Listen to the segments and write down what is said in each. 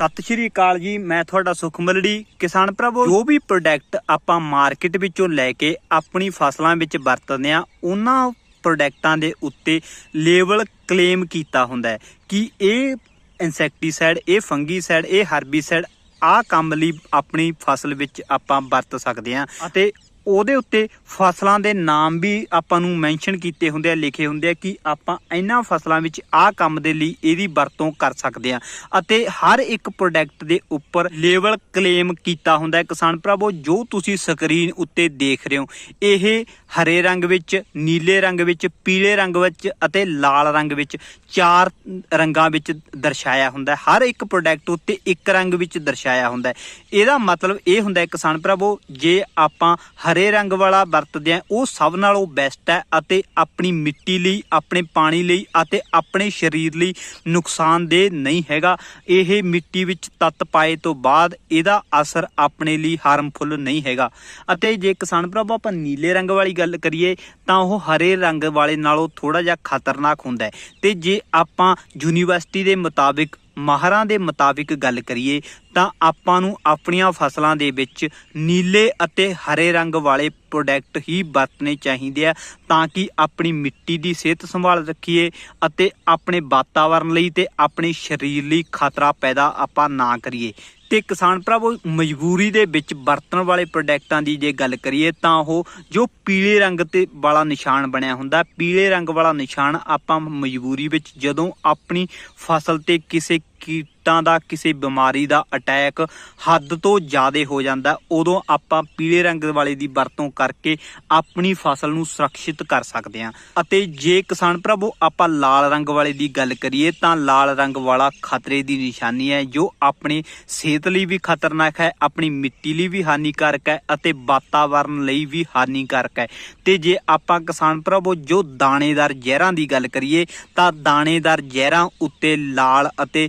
ਸਤਿ ਸ਼੍ਰੀ ਅਕਾਲ ਜੀ, ਮੈਂ ਤੁਹਾਡਾ ਸੁਖਮਲੜੀ ਕਿਸਾਨ ਭਰਾਵੋ ਜੋ ਵੀ ਪ੍ਰੋਡਕਟ ਆਪਾਂ ਮਾਰਕੀਟ ਵਿੱਚੋਂ ਲੈ ਕੇ ਆਪਣੀ ਫਸਲਾਂ ਵਿੱਚ ਵਰਤਦੇ ਆ ਉਹਨਾਂ ਪ੍ਰੋਡਕਟਾਂ ਦੇ ਉੱਤੇ ਲੇਬਲ ਕਲੇਮ ਕੀਤਾ ਹੁੰਦਾ ਹੈ ਕਿ ਇਹ ਇਨਸੈਕਟੀਸਾਈਡ ਇਹ ਫੰਗੀਸਾਈਡ ਇਹ ਹਰਬੀਸਾਈਡ ਆਹ ਕੰਮ ਲਈ ਆਪਣੀ ਫਸਲ ਵਿੱਚ ਆਪਾਂ ਵਰਤ ਸਕਦੇ ਆ ਅਤੇ ਉਹਦੇ ਉੱਤੇ ਫਸਲਾਂ ਦੇ ਨਾਮ ਵੀ ਆਪਾਂ ਨੂੰ ਮੈਂਸ਼ਨ ਕੀਤੇ ਹੁੰਦੇ ਆ, ਲਿਖੇ ਹੁੰਦੇ ਆ ਕਿ ਆਪਾਂ ਇਹਨਾਂ ਫਸਲਾਂ ਵਿੱਚ ਆਹ ਕੰਮ ਦੇ ਲਈ ਇਹਦੀ ਵਰਤੋਂ ਕਰ ਸਕਦੇ ਆ। ਅਤੇ ਹਰ ਇੱਕ ਪ੍ਰੋਡਕਟ ਦੇ ਉੱਪਰ ਲੇਬਲ ਕਲੇਮ ਕੀਤਾ ਹੁੰਦਾ ਹੈ। ਕਿਸਾਨ ਭਰਾਵੋ, ਜੋ ਤੁਸੀਂ ਸਕਰੀਨ ਉੱਤੇ ਦੇਖ ਰਹੇ ਹੋ, ਇਹ ਹਰੇ ਰੰਗ ਵਿੱਚ, ਨੀਲੇ ਰੰਗ ਵਿੱਚ, ਪੀਲੇ ਰੰਗ ਵਿੱਚ ਅਤੇ ਲਾਲ ਰੰਗ ਵਿੱਚ ਚਾਰ ਰੰਗਾਂ ਵਿੱਚ ਦਰਸਾਇਆ ਹੁੰਦਾ ਹੈ। ਹਰ ਇੱਕ ਪ੍ਰੋਡਕਟ ਉੱਤੇ ਇੱਕ ਰੰਗ ਵਿੱਚ ਦਰਸਾਇਆ ਹੁੰਦਾ ਹੈ। ਇਹਦਾ ਮਤਲਬ ਇਹ ਹੁੰਦਾ ਹੈ, ਕਿਸਾਨ ਭਰਾਵੋ, ਜੇ ਆਪਾਂ ਹਰੇ ਹਰੇ ਰੰਗ ਵਾਲਾ ਵਰਤਦੇ ਆ, ਉਹ ਸਭ ਨਾਲੋਂ ਬੈਸਟ ਹੈ ਅਤੇ ਆਪਣੀ ਮਿੱਟੀ ਲਈ, ਆਪਣੇ ਪਾਣੀ ਲਈ ਅਤੇ ਆਪਣੇ ਸਰੀਰ ਲਈ ਨੁਕਸਾਨਦੇਹ ਨਹੀਂ ਹੈਗਾ। ਇਹ ਮਿੱਟੀ ਵਿੱਚ ਤੱਤ ਪਾਏ ਤੋਂ ਬਾਅਦ ਇਹਦਾ ਅਸਰ ਆਪਣੇ ਲਈ ਹਾਰਮਫੁਲ ਨਹੀਂ ਹੈਗਾ। ਅਤੇ ਜੇ ਕਿਸਾਨ ਭਰਾਵੋ, ਆਪਾਂ ਨੀਲੇ ਰੰਗ ਵਾਲੀ ਗੱਲ ਕਰੀਏ, ਤਾਂ ਉਹ ਹਰੇ ਰੰਗ ਵਾਲੇ ਨਾਲੋਂ ਥੋੜਾ ਜਿਹਾ ਖਤਰਨਾਕ ਹੁੰਦਾ ਹੈ। ਤੇ ਜੇ ਆਪਾਂ ਯੂਨੀਵਰਸਿਟੀ ਦੇ ਮੁਤਾਬਿਕ ਮਾਹਰਾਂ ਦੇ ਮੁਤਾਬਿਕ ਗੱਲ ਕਰੀਏ ਤਾਂ ਆਪਾਂ ਨੂੰ ਆਪਣੀਆਂ ਫਸਲਾਂ ਦੇ ਵਿੱਚ ਨੀਲੇ ਅਤੇ ਹਰੇ ਰੰਗ ਵਾਲੇ ਪ੍ਰੋਡਕਟ ਹੀ ਵਰਤਣੇ ਚਾਹੀਦੇ ਆ ਤਾਂ ਕਿ ਆਪਣੀ ਮਿੱਟੀ ਦੀ ਸਿਹਤ ਸੰਭਾਲ ਰੱਖੀਏ ਅਤੇ ਆਪਣੇ ਵਾਤਾਵਰਣ ਲਈ ਤੇ ਆਪਣੇ ਸਰੀਰ ਲਈ ਖਤਰਾ ਪੈਦਾ ਆਪਾਂ ਨਾ ਕਰੀਏ। ਤੇ ਕਿਸਾਨ ਭਰਾਵੋ, ਮਜਬੂਰੀ ਦੇ ਵਿੱਚ ਵਰਤਣ ਵਾਲੇ ਪ੍ਰੋਡਕਟਾਂ ਦੀ ਜੇ ਗੱਲ ਕਰੀਏ ਤਾਂ ਉਹ ਜੋ ਪੀਲੇ ਰੰਗ ਤੇ ਵਾਲਾ ਨਿਸ਼ਾਨ ਬਣਿਆ ਹੁੰਦਾ, ਪੀਲੇ ਰੰਗ ਵਾਲਾ ਨਿਸ਼ਾਨ ਆਪਾਂ ਮਜਬੂਰੀ ਵਿੱਚ ਜਦੋਂ ਆਪਣੀ ਫਸਲ ਤੇ ਕਿਸੇ ਕੀ ਕੀਟਾਂ ਦਾ ਕਿਸੇ ਬਿਮਾਰੀ ਦਾ ਅਟੈਕ ਹੱਦ ਤੋਂ ਜ਼ਿਆਦਾ ਹੋ ਜਾਂਦਾ, ਉਦੋਂ ਆਪਾਂ ਪੀਲੇ ਰੰਗ ਵਾਲੇ ਦੀ ਵਰਤੋਂ ਕਰਕੇ ਆਪਣੀ ਫਸਲ ਨੂੰ ਸੁਰੱਖਿਅਤ ਕਰ ਸਕਦੇ ਹਾਂ। ਅਤੇ ਜੇ ਕਿਸਾਨ ਭਰਾਵੋ, ਆਪਾਂ ਲਾਲ ਰੰਗ ਵਾਲੇ ਦੀ ਗੱਲ ਕਰੀਏ, ਤਾਂ ਲਾਲ ਰੰਗ ਵਾਲਾ ਖਤਰੇ ਦੀ ਨਿਸ਼ਾਨੀ ਹੈ, ਜੋ ਆਪਣੀ ਸਿਹਤ ਲਈ ਵੀ ਖਤਰਨਾਕ ਹੈ, ਆਪਣੀ ਮਿੱਟੀ ਲਈ ਵੀ ਹਾਨੀਕਾਰਕ ਹੈ ਅਤੇ ਵਾਤਾਵਰਣ ਲਈ ਵੀ ਹਾਨੀਕਾਰਕ ਹੈ। ਤੇ ਜੇ ਆਪਾਂ ਕਿਸਾਨ ਭਰਾਵੋ, ਜੋ ਦਾਣੇਦਾਰ ਜ਼ਹਿਰਾਂ ਦੀ ਗੱਲ ਕਰੀਏ, ਤਾਂ ਦਾਣੇਦਾਰ ਜ਼ਹਿਰਾਂ ਉੱਤੇ ਲਾਲ ਅਤੇ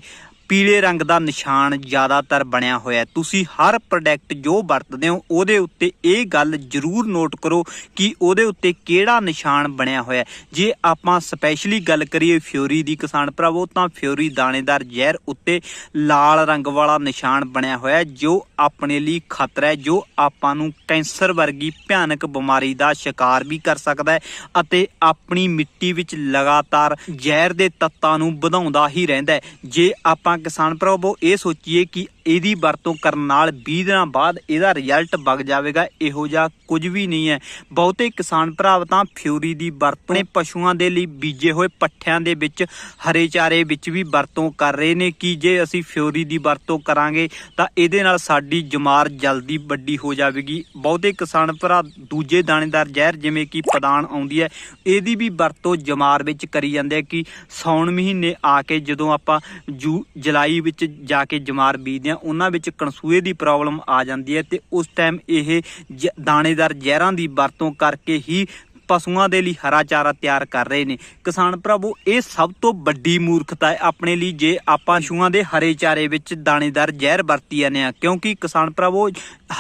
ਪੀਲੇ ਰੰਗ ਦਾ ਨਿਸ਼ਾਨ ਜ਼ਿਆਦਾਤਰ ਬਣਿਆ ਹੋਇਆ ਤੁਸੀਂ ਹਰ ਪ੍ਰੋਡਕਟ ਜੋ ਵਰਤਦੇ ਹੋ, ਉਹਦੇ ਉੱਤੇ ਇਹ ਗੱਲ ਜ਼ਰੂਰ ਨੋਟ ਕਰੋ ਕਿ ਉਹਦੇ ਉੱਤੇ ਕਿਹੜਾ ਨਿਸ਼ਾਨ ਬਣਿਆ ਹੋਇਆ ਜੇ ਆਪਾਂ ਸਪੈਸ਼ਲੀ ਗੱਲ ਕਰੀਏ ਫਿਊਰੀ ਦੀ ਕਿਸਾਨ ਭਰਾਵੋ, ਤਾਂ ਫਿਊਰੀ ਦਾਣੇਦਾਰ ਜ਼ਹਿਰ ਉੱਤੇ ਲਾਲ ਰੰਗ ਵਾਲਾ ਨਿਸ਼ਾਨ ਬਣਿਆ ਹੋਇਆ ਜੋ ਆਪਣੇ ਲਈ ਖਤਰਾ ਹੈ, ਜੋ ਆਪਾਂ ਨੂੰ ਕੈਂਸਰ ਵਰਗੀ ਭਿਆਨਕ ਬਿਮਾਰੀ ਦਾ ਸ਼ਿਕਾਰ ਵੀ ਕਰ ਸਕਦਾ ਹੈ ਅਤੇ ਆਪਣੀ ਮਿੱਟੀ ਵਿੱਚ ਲਗਾਤਾਰ ਜ਼ਹਿਰ ਦੇ ਤੱਤਾਂ ਨੂੰ ਵਧਾਉਂਦਾ ਹੀ ਰਹਿੰਦਾ ਹੈ। ਜੇ ਆਪਾਂ ਕਿਸਾਨ ਭਰਾਵੋ ਇਹ ਸੋਚੀਏ ਕਿ ਇਹਦੀ ਵਰਤੋਂ ਕਰਨ ਨਾਲ 20 ਦਿਨਾਂ ਬਾਅਦ ਇਹਦਾ ਰਿਜ਼ਲਟ ਵਗ ਜਾਵੇਗਾ, ਇਹੋ ਜਿਹਾ ਕੁਝ ਵੀ ਨਹੀਂ ਹੈ। ਬਹੁਤੇ ਕਿਸਾਨ ਭਰਾਵ, ਤਾਂ ਫਿਊਰੀ ਦੀ ਵਰਤੋਂ ਆਪਣੇ ਪਸ਼ੂਆਂ ਦੇ ਲਈ ਬੀਜੇ ਹੋਏ ਪੱਠਿਆਂ ਦੇ ਵਿੱਚ, ਹਰੇ ਚਾਰੇ ਵਿੱਚ ਵੀ ਵਰਤੋਂ ਕਰ ਰਹੇ ਨੇ ਕਿ ਜੇ ਅਸੀਂ ਫਿਊਰੀ ਦੀ ਵਰਤੋਂ ਕਰਾਂਗੇ, ਤਾਂ ਇਹਦੇ ਨਾਲ ਸਾਡੀ ਜਮਾਰ ਜਲਦੀ ਵੱਡੀ ਹੋ ਜਾਵੇਗੀ। ਬਹੁਤੇ ਕਿਸਾਨ ਭਰਾ, ਦੂਜੇ ਦਾਣੇਦਾਰ ਜ਼ਹਿਰ, ਜਿਵੇਂ ਕਿ ਪਦਾਨ ਆਉਂਦੀ ਹੈ, ਇਹਦੀ ਵੀ ਵਰਤੋਂ ਜਮਾਰ ਵਿੱਚ ਕਰੀ ਜਾਂਦੇ ਆ ਕਿ ਸੌਣ ਮਹੀਨੇ ਆ ਕੇ ਜਦੋਂ ਆਪਾਂ ਜੂ ਜੁਲਾਈ ਵਿੱਚ ਜਾ ਕੇ ਜਮਾਰ ਬੀਜਦੇ ਆ ਉਹਨਾਂ ਵਿੱਚ ਕਣਸੂਏ ਦੀ ਪ੍ਰੋਬਲਮ ਆ ਜਾਂਦੀ ਹੈ ਤੇ ਉਸ ਟਾਈਮ ਇਹ ਜ- ਦਾਣੇਦਾਰ ਜ਼ਹਿਰਾਂ ਦੀ ਵਰਤੋਂ ਕਰਕੇ ਹੀ ਪਸ਼ੂਆਂ ਦੇ ਲਈ ਹਰਾ ਚਾਰਾ ਤਿਆਰ ਕਰ ਰਹੇ ਨੇ। ਕਿਸਾਨ ਭਰਾਵੋ, ਇਹ ਸਭ ਤੋਂ ਵੱਡੀ ਮੂਰਖਤਾ ਹੈ ਆਪਣੇ ਲਈ ਜੇ ਆਪਾਂ ਪਸ਼ੂਆਂ ਦੇ ਹਰੇ ਚਾਰੇ ਵਿੱਚ ਦਾਣੇਦਾਰ ਜ਼ਹਿਰ ਵਰਤੀ ਜਾਂਦੇ ਆ ਕਿਉਂਕਿ ਕਿਸਾਨ ਭਰਾਵੋ,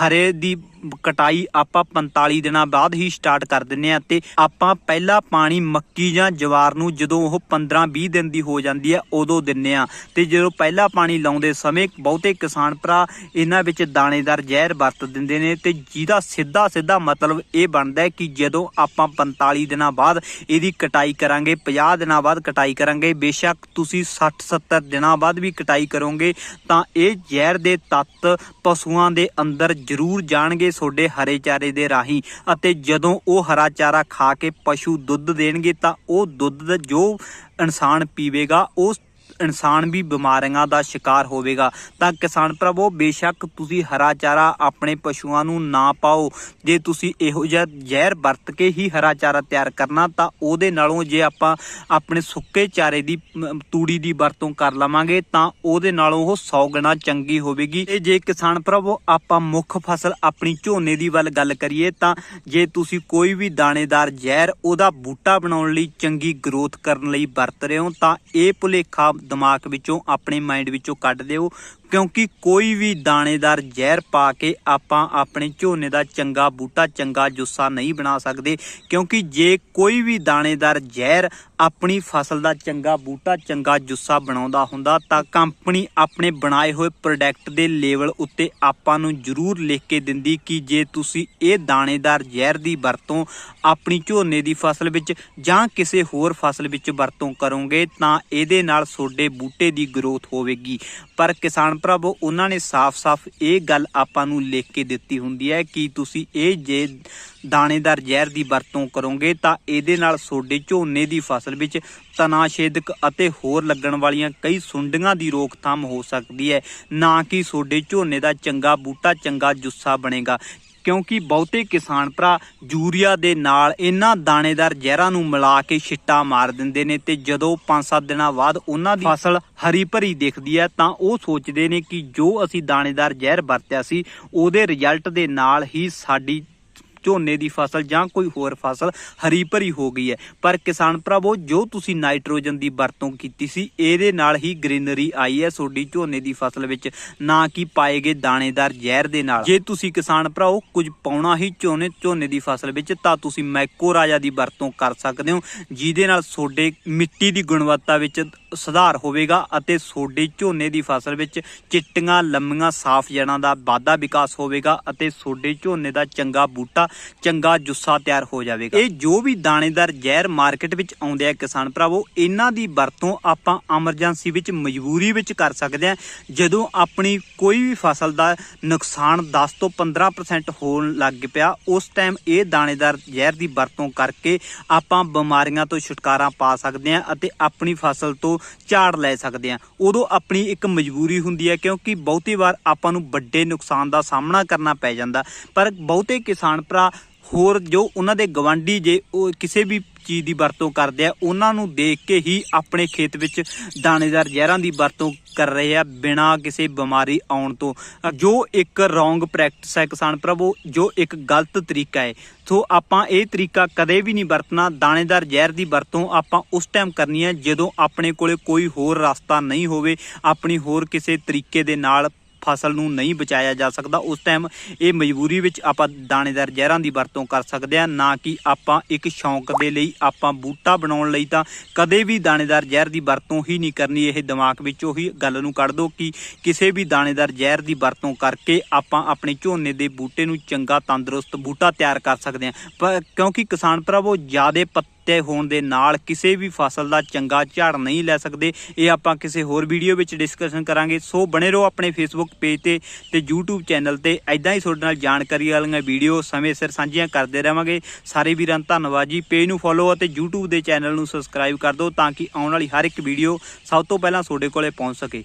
ਹਰੇ ਦੀ ਕਟਾਈ ਆਪਾਂ 45 ਦਿਨਾਂ ਬਾਅਦ ਹੀ ਸਟਾਰਟ ਕਰ ਦਿੰਨੇ ਆ ਤੇ ਆਪਾਂ ਪਹਿਲਾ ਪਾਣੀ ਮੱਕੀ ਜਾਂ ਜਵਾਰ ਨੂੰ ਜਦੋਂ ਉਹ 15-20 ਦਿਨ ਦੀ ਹੋ ਜਾਂਦੀ ਹੈ, ਉਦੋਂ ਦਿੰਨੇ ਆ। ਤੇ ਜਦੋਂ ਪਹਿਲਾ ਪਾਣੀ ਲਾਉਂਦੇ ਸਮੇਂ ਬਹੁਤੇ ਕਿਸਾਨ ਭਰਾ ਇਹਨਾਂ ਵਿੱਚ ਦਾਣੇਦਾਰ ਜ਼ਹਿਰ ਵਰਤ ਦਿੰਦੇ ਨੇ ਤੇ ਜਿਹਦਾ ਸਿੱਧਾ ਸਿੱਧਾ ਮਤਲਬ ਇਹ ਬਣਦਾ ਹੈ ਕਿ ਜਦੋਂ ਆਪਾਂ 45 ਦਿਨਾਂ ਬਾਅਦ ਇਹਦੀ ਕਟਾਈ ਕਰਾਂਗੇ 50 ਦਿਨਾਂ ਬਾਅਦ ਕਟਾਈ ਕਰਾਂਗੇ, ਬੇਸ਼ੱਕ ਤੁਸੀਂ 60-70 ਦਿਨਾਂ ਬਾਅਦ ਵੀ ਕਟਾਈ ਕਰੋਗੇ, ਤਾਂ ਇਹ ਜ਼ਹਿਰ ਦੇ ਤੱਤ ਪਸ਼ੂਆਂ ਦੇ ਅੰਦਰ ਜ਼ਰੂਰ ਜਾਣਗੇ ਤੁਹਾਡੇ ਹਰੇ ਚਾਰੇ ਦੇ ਰਾਹੀਂ ਅਤੇ ਜਦੋਂ ਉਹ ਹਰਾ ਚਾਰਾ ਖਾ ਕੇ ਪਸ਼ੂ ਦੁੱਧ ਦੇਣਗੇ ਤਾਂ ਉਹ ਦੁੱਧ ਦਾ ਜੋ ਇਨਸਾਨ ਪੀਵੇਗਾ, ਉਸ ਇਨਸਾਨ ਵੀ ਬਿਮਾਰੀਆਂ ਦਾ ਸ਼ਿਕਾਰ ਹੋਵੇਗਾ। ਤਾਂ ਕਿਸਾਨ ਭਰਾਵੋ, ਬੇਸ਼ੱਕ ਤੁਸੀਂ ਹਰਾ ਚਾਰਾ ਆਪਣੇ ਪਸ਼ੂਆਂ ਨੂੰ ਨਾ ਪਾਓ। ਜੇ ਤੁਸੀਂ ਇਹੋ ਜਿਹਾ ਜ਼ਹਿਰ ਵਰਤ ਕੇ ਹੀ ਹਰਾ ਚਾਰਾ ਤਿਆਰ ਕਰਨਾ, ਤਾਂ ਉਹਦੇ ਨਾਲੋਂ ਜੇ ਆਪਾਂ ਆਪਣੇ ਸੁੱਕੇ ਚਾਰੇ ਦੀ ਤੂੜੀ ਦੀ ਵਰਤੋਂ ਕਰ ਲਵਾਂਗੇ, ਤਾਂ ਉਹਦੇ ਨਾਲੋਂ ਉਹ 100 ਗੁਣਾ ਚੰਗੀ ਹੋਵੇਗੀ। ਤੇ ਜੇ ਕਿਸਾਨ ਭਰਾਵੋ, ਆਪਾਂ ਮੁੱਖ ਫਸਲ ਆਪਣੀ ਝੋਨੇ ਦੀ ਵੱਲ ਗੱਲ ਕਰੀਏ, ਤਾਂ ਜੇ ਤੁਸੀਂ ਕੋਈ ਵੀ ਦਾਣੇਦਾਰ ਜ਼ਹਿਰ ਉਹਦਾ ਬੂਟਾ ਬਣਾਉਣ ਲਈ ਚੰਗੀ ਗਰੋਥ ਕਰਨ ਲਈ ਵਰਤ ਰਹੇ ਹੋ, ਤਾਂ ਇਹ ਭੁਲੇਖਾ ਦਿਮਾਗ ਵਿੱਚੋਂ ਆਪਣੇ ਮਾਈਂਡ ਵਿੱਚੋਂ ਕੱਢ ਦਿਓ। ਕਿਉਂਕਿ ਕੋਈ ਵੀ ਦਾਣੇਦਾਰ ਜ਼ਹਿਰ ਪਾ ਕੇ ਆਪਾਂ ਆਪਣੇ ਝੋਨੇ ਦਾ ਚੰਗਾ ਬੂਟਾ, ਚੰਗਾ ਜੁੱਸਾ ਨਹੀਂ ਬਣਾ ਸਕਦੇ, ਕਿਉਂਕਿ ਜੇ ਕੋਈ ਵੀ ਦਾਣੇਦਾਰ ਜ਼ਹਿਰ ਆਪਣੀ ਫਸਲ ਦਾ ਚੰਗਾ ਬੂਟਾ, ਚੰਗਾ ਜੁੱਸਾ ਬਣਾਉਂਦਾ ਹੁੰਦਾ, ਤਾਂ ਕੰਪਨੀ ਆਪਣੇ ਬਣਾਏ ਹੋਏ ਪ੍ਰੋਡਕਟ ਦੇ ਲੇਵਲ ਉੱਤੇ ਆਪਾਂ ਨੂੰ ਜ਼ਰੂਰ ਲਿਖ ਕੇ ਦਿੰਦੀ ਕਿ ਜੇ ਤੁਸੀਂ ਇਹ ਦਾਣੇਦਾਰ ਜ਼ਹਿਰ ਦੀ ਵਰਤੋਂ ਆਪਣੀ ਝੋਨੇ ਦੀ ਫਸਲ ਵਿੱਚ ਜਾਂ ਕਿਸੇ ਹੋਰ ਫਸਲ ਵਿੱਚ ਵਰਤੋਂ ਕਰੋਗੇ, ਤਾਂ ਇਹਦੇ ਨਾਲ ਤੁਹਾਡੇ ਬੂਟੇ ਦੀ ਗਰੋਥ ਹੋਵੇਗੀ। ਪਰ ਕਿਸਾਨ ਭਰਾਵੋ ਉਹਨਾਂ ਨੇ ਸਾਫ਼-ਸਾਫ਼ ਇਹ ਗੱਲ ਆਪਾਂ ਨੂੰ ਲਿਖ ਕੇ ਦਿੱਤੀ ਹੁੰਦੀ ਹੈ ਕਿ ਤੁਸੀਂ ਇਹ ਜੇ ਦਾਣੇਦਾਰ ਜ਼ਹਿਰ ਦੀ ਵਰਤੋਂ ਕਰੋਗੇ ਤਾਂ ਇਹਦੇ ਨਾਲ ਤੁਹਾਡੇ ਝੋਨੇ ਦੀ ਫਸਲ ਵਿੱਚ ਤਨਾਸ਼ੇਦਕ ਅਤੇ ਹੋਰ ਲੱਗਣ ਵਾਲੀਆਂ ਕਈ ਸੁੰਡੀਆਂ ਦੀ ਰੋਕਥਾਮ ਹੋ ਸਕਦੀ ਹੈ। ਨਾ ਕਿ ਤੁਹਾਡੇ ਝੋਨੇ ਦਾ ਚੰਗਾ ਬੂਟਾ, ਚੰਗਾ ਜੁੱਸਾ ਬਣੇਗਾ। ਕਿਉਂਕਿ ਬਹੁਤੇ ਕਿਸਾਨ ਭਰਾ ਯੂਰੀਆ ਦੇ ਨਾਲ ਇਹਨਾਂ ਦਾਣੇਦਾਰ ਜ਼ਹਿਰਾਂ ਨੂੰ ਮਿਲਾ ਕੇ ਛਿੱਟਾ ਮਾਰ ਦਿੰਦੇ ਨੇ ਤੇ ਜਦੋਂ 5-7 ਦਿਨਾਂ ਬਾਅਦ ਉਹਨਾਂ ਦੀ ਫਸਲ ਹਰੀ ਭਰੀ ਦਿਖਦੀ ਹੈ ਤਾਂ ਉਹ ਸੋਚਦੇ ਨੇ ਕਿ ਜੋ ਅਸੀਂ ਦਾਣੇਦਾਰ ਜ਼ਹਿਰ ਵਰਤਿਆ ਸੀ, ਉਹਦੇ ਰਿਜ਼ਲਟ ਦੇ ਨਾਲ ਹੀ ਸਾਡੀ ਝੋਨੇ ਦੀ ਫਸਲ ਜਾਂ ਕੋਈ ਹੋਰ ਫਸਲ ਹਰੀ ਭਰੀ ਹੋ ਗਈ ਹੈ। ਪਰ ਕਿਸਾਨ ਭਰਾਵੋ, ਜੋ ਤੁਸੀਂ ਨਾਈਟ੍ਰੋਜਨ ਦੀ ਵਰਤੋਂ ਕੀਤੀ ਸੀ, ਇਹਦੇ ਨਾਲ ਹੀ ਗ੍ਰੀਨਰੀ ਆਈ ਹੈ ਤੁਹਾਡੀ ਝੋਨੇ ਦੀ ਫਸਲ ਵਿੱਚ, ਨਾ ਕਿ ਪਾਏ ਗਏ ਦਾਣੇਦਾਰ ਜ਼ਹਿਰ ਦੇ ਨਾਲ। ਜੇ ਤੁਸੀਂ ਕਿਸਾਨ ਭਰਾਓ ਕੁਝ ਪਾਉਣਾ ਹੀ ਝੋਨੇ ਝੋਨੇ ਦੀ ਫਸਲ ਵਿੱਚ, ਤਾਂ ਤੁਸੀਂ ਮੈਕੋ ਰਾਜਾ ਦੀ ਵਰਤੋਂ ਕਰ ਸਕਦੇ ਹੋ, ਜਿਹਦੇ ਨਾਲ ਤੁਹਾਡੇ ਮਿੱਟੀ ਦੀ ਗੁਣਵੱਤਾ ਵਿੱਚ ਸੁਧਾਰ ਹੋਵੇਗਾ ਅਤੇ ਤੁਹਾਡੇ ਝੋਨੇ ਦੀ ਫਸਲ ਵਿੱਚ ਚਿੱਟੀਆਂ, ਲੰਮੀਆਂ, ਸਾਫ਼ ਜੜਾਂ ਦਾ ਵਾਧਾ ਵਿਕਾਸ ਹੋਵੇਗਾ ਅਤੇ ਤੁਹਾਡੇ ਝੋਨੇ ਦਾ ਚੰਗਾ ਬੂਟਾ ਚੰਗਾ ਜੁੱਸਾ ਤਿਆਰ ਹੋ ਜਾਵੇਗਾ। ਇਹ ਜੋ ਵੀ ਦਾਣੇਦਾਰ ਜ਼ਹਿਰ ਮਾਰਕੀਟ ਵਿੱਚ ਆਉਂਦੇ ਆ ਕਿਸਾਨ ਭਰਾਵੋ, ਇਹਨਾਂ ਦੀ ਵਰਤੋਂ ਆਪਾਂ ਐਮਰਜੈਂਸੀ ਵਿੱਚ ਮਜਬੂਰੀ ਵਿੱਚ ਕਰ ਸਕਦੇ ਆ। ਜਦੋਂ ਆਪਣੀ ਕੋਈ ਵੀ ਫਸਲ ਦਾ ਨੁਕਸਾਨ 10 ਤੋਂ 15% ਹੋਣ ਲੱਗ ਪਿਆ, ਉਸ ਟਾਈਮ ਇਹ ਦਾਣੇਦਾਰ ਜ਼ਹਿਰ ਦੀ ਵਰਤੋਂ ਕਰਕੇ ਆਪਾਂ ਬਿਮਾਰੀਆਂ ਤੋਂ ਛੁਟਕਾਰਾ ਪਾ ਸਕਦੇ ਆ ਅਤੇ ਆਪਣੀ ਫਸਲ ਤੋਂ ਝਾੜ ਲੈ ਸਕਦੇ ਆ। ਉਦੋਂ ਆਪਣੀ ਇੱਕ ਮਜਬੂਰੀ ਹੁੰਦੀ ਹੈ ਕਿਉਂਕਿ ਬਹੁਤੀ ਵਾਰ ਆਪਾਂ ਨੂੰ ਵੱਡੇ ਨੁਕਸਾਨ ਦਾ ਸਾਹਮਣਾ ਕਰਨਾ ਪੈ ਜਾਂਦਾ। ਪਰ ਬਹੁਤੇ ਕਿਸਾਨ ਭਰਾ ਹੋਰ ਜੋ ਉਹਨਾਂ ਦੇ ਗਵਾਂਢੀ ਜੇ ਉਹ ਕਿਸੇ ਵੀ ਚੀਜ਼ ਦੀ ਵਰਤੋਂ ਕਰਦੇ ਆ, ਉਹਨਾਂ ਨੂੰ ਦੇਖ ਕੇ ਹੀ ਆਪਣੇ ਖੇਤ ਵਿੱਚ ਦਾਣੇਦਾਰ ਜ਼ਹਿਰਾਂ ਦੀ ਵਰਤੋਂ ਕਰ ਰਹੇ ਆ ਬਿਨਾਂ ਕਿਸੇ ਬਿਮਾਰੀ ਆਉਣ ਤੋਂ। ਜੋ ਇੱਕ ਰੋਂਗ ਪ੍ਰੈਕਟਿਸ ਹੈ ਕਿਸਾਨ ਪ੍ਰਭੂ, ਜੋ ਇੱਕ ਗਲਤ ਤਰੀਕਾ ਹੈ। ਸੋ ਆਪਾਂ ਇਹ ਤਰੀਕਾ ਕਦੇ ਵੀ ਨਹੀਂ ਵਰਤਣਾ, ਦਾਣੇਦਾਰ ਜ਼ਹਿਰ ਦੀ ਵਰਤੋਂ ਆਪਾਂ ਉਸ ਟਾਈਮ ਕਰਨੀ ਹੈ ਜਦੋਂ ਆਪਣੇ ਕੋਲੇ ਕੋਈ ਹੋਰ ਰਸਤਾ ਨਹੀਂ ਹੋਵੇ, ਆਪਣੀ ਹੋਰ ਕਿਸੇ ਤਰੀਕੇ ਦੇ ਨਾਲ ਫਸਲ ਨੂੰ ਨਹੀਂ ਬਚਾਇਆ ਜਾ ਸਕਦਾ, ਉਸ ਟਾਈਮ ਇਹ ਮਜਬੂਰੀ ਵਿੱਚ ਆਪਾਂ ਦਾਣੇਦਾਰ ਜ਼ਹਿਰਾਂ ਦੀ ਵਰਤੋਂ ਕਰ ਸਕਦੇ ਆ ਨਾ ਕਿ ਆਪਾਂ ਇੱਕ ਸ਼ੌਂਕ ਦੇ ਲਈ ਆਪਾਂ ਬੂਟਾ ਬਣਾਉਣ ਲਈ ਤਾਂ ਕਦੇ ਵੀ ਦਾਣੇਦਾਰ ਜ਼ਹਿਰ ਦੀ ਵਰਤੋਂ ਹੀ ਨਹੀਂ ਕਰਨੀ, ਇਹ ਦਿਮਾਗ ਵਿੱਚੋਂ ਹੀ ਗੱਲ ਨੂੰ ਕੱਢ ਦਿਓ ਕਿ ਕਿਸੇ ਵੀ ਦਾਣੇਦਾਰ ਜ਼ਹਿਰ ਦੀ ਵਰਤੋਂ ਕਰਕੇ ਆਪਾਂ ਆਪਣੇ ਝੋਨੇ ਦੇ ਬੂਟੇ ਨੂੰ ਚੰਗਾ ਤੰਦਰੁਸਤ ਬੂਟਾ ਤਿਆਰ ਕਰ ਸਕਦੇ ਆ ਪਰ ਕਿਉਂਕਿ ਕਿਸਾਨ ਭਰਾਵੋ, ਜਿਆਦੇ ਪੱਤੇ ਹੋਣ ਦੇ ਨਾਲ ਕਿਸੇ ਵੀ ਫਸਲ ਦਾ ਚੰਗਾ ਝਾੜ ਨਹੀਂ ਲੈ ਸਕਦੇ। ਇਹ ਆਪਾਂ ਕਿਸੇ ਹੋਰ ਵੀਡੀਓ ਵਿੱਚ ਡਿਸਕਸ਼ਨ ਕਰਾਂਗੇ। ਸੋ ਬਣੇ ਰਹੋ ਆਪਣੇ ਫੇਸਬੁੱਕ ਪੇਜ ਤੇ ਤੇ YouTube ਚੈਨਲ ਤੇ। ਐਦਾਂ ਹੀ ਤੁਹਾਡੇ ਨਾਲ ਜਾਣਕਾਰੀ ਵਾਲੀਆਂ ਵੀਡੀਓ ਸਮੇਂ ਸਿਰ ਸਾਂਝੀਆਂ ਕਰਦੇ ਰਵਾਂਗੇ। ਸਾਰੇ ਵੀਰਾਂ ਦਾ ਧੰਨਵਾਦ ਜੀ। ਪੇਜ ਨੂੰ ਫੋਲੋ ਅਤੇ YouTube ਦੇ ਚੈਨਲ ਨੂੰ ਸਬਸਕ੍ਰਾਈਬ ਕਰ ਦਿਓ ਤਾਂ ਕਿ ਆਉਣ ਵਾਲੀ ਹਰ ਇੱਕ ਵੀਡੀਓ ਸਭ ਤੋਂ ਪਹਿਲਾਂ ਤੁਹਾਡੇ ਕੋਲੇ ਪਹੁੰਚ ਸਕੇ।